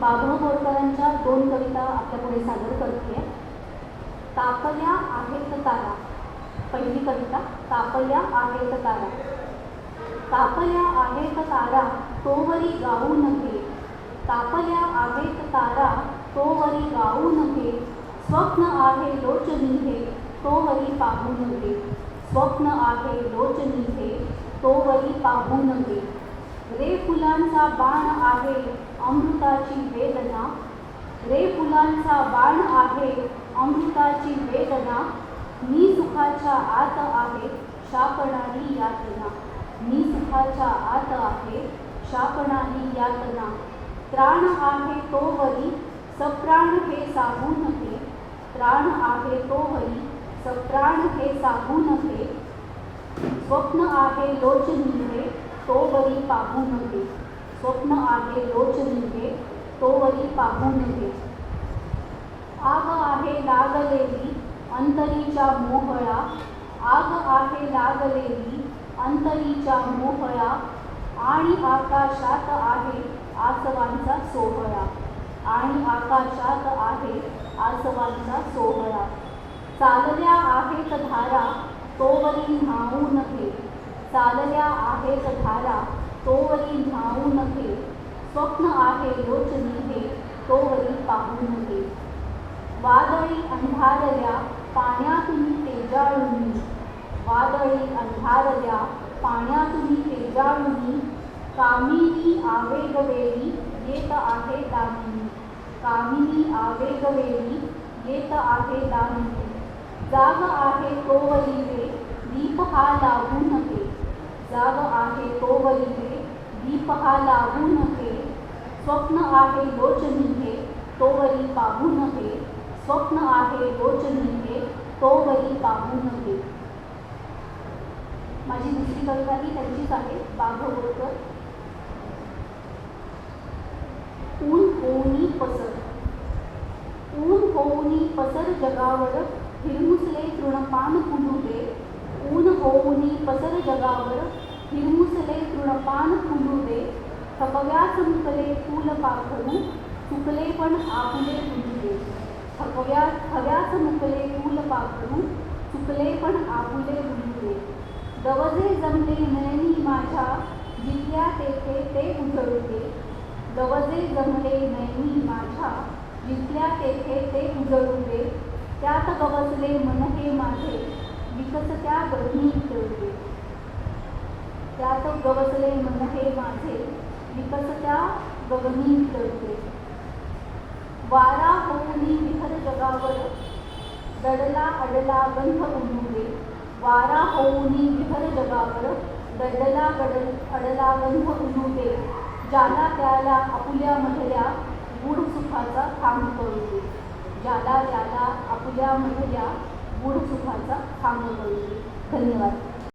बाबा बोरकरांच्या दोन कविता आपल्यापुढे सादर करते. तापल्या आहेत तारा. पहिली कविता तापल्या आहेत तारा. तापल्या आहेत तारा तोवरी गाऊ नव्हे तापल्या आहेत तारा तोवरी गाऊ नव्हे स्वप्न आहे लोचनी हे तोवरी पाहू नव्हे स्वप्न आहे लोचनी हे तोवरी पाहू नव्हे रे फुलांचा बाण आहे अमृताची वेदना. रे फुलांचा बाण आहे अमृताची वेदना. मी सुखाच्या आत आहे शापणारी यातना. मी सुखाच्या आत आहे शापणारी यातना. त्राण आहे तो वरी सप्राण हे साहू नव्हे त्राण आहे तो वरी सप्राण हे साहू नव्हे स्वप्न आहे लोचनी तोवरी पाहू नव्हे स्वप्न आहे लोचनी हे तोवरी पाहू नव्हे आग आहे लागलेली अंतरीच्या मोहळा. आग आहे लागलेली अंतरीच्या मोहळा. आणि आकाशात आहे आसवांचा सोहळा. आणि आकाशात आहे आसवांचा सोहळा. चालल्या आहेत धारा तोवरी न्हावू नव्हे चालल्या आहेत धारा तोवरी धावू नव्हे स्वप्न आहे योचनी हे तोवरी पाहू नव्हे वादळी अंधारल्या पाण्यातून तेजाळुनी वादळी अंधारल्या पाण्यातून तेजाळुनी कामिनी आवेगवेळी येत आहे दामिनी. कामिनी आवेगवेळी येत आहे दामिनी. जाग आहे तोवरी रे दीप हा लागू नव्हे जाग आहे तोवरी वरी दीप हा लागू नके स्वप्न आहे लोचनी हे तोवरी पाहू नके स्वप्न आहे लोचनी हे तोवरी पाहू नव्हे माझी दुसरी कविता ही त्यांचीच आहे बाघवडकर ऊन होऊनी पसर. ऊन होऊनी पसर जगावर हिरमुसले तृणपान फुलुले होऊनी पसर जगावर हिरमुसले तृणपान कुंडू दे थकव्या मुकले फूल पाखरू चुकले पण आपुले फुलुले थकव्या थव्या मुकले फूल पाखरू चुकले पण आपुले दे गवजे जमले नयनी माझ्या जिथल्या तेथे ते उजळुले गवजे जमले नयनी माझ्या जिथल्या तेथे ते उजळुले त्यात गवसले मन हे माझे विकसत्या गगनी उतरले त्यात गवसले मन हे माझे विकसत्या गगनी उतरले वारा होऊन विहर जगावर दडला अडला गंध उडुले वारा होऊन विहर जगावर दडला गडल अडला गंध उडुले ज्याला त्याला आपुल्या मधल्या गूढ सुखाचा थांब कळुले ज्याला त्याला आपुल्या मधल्या गूढ सुखाचा थांब 肯定了。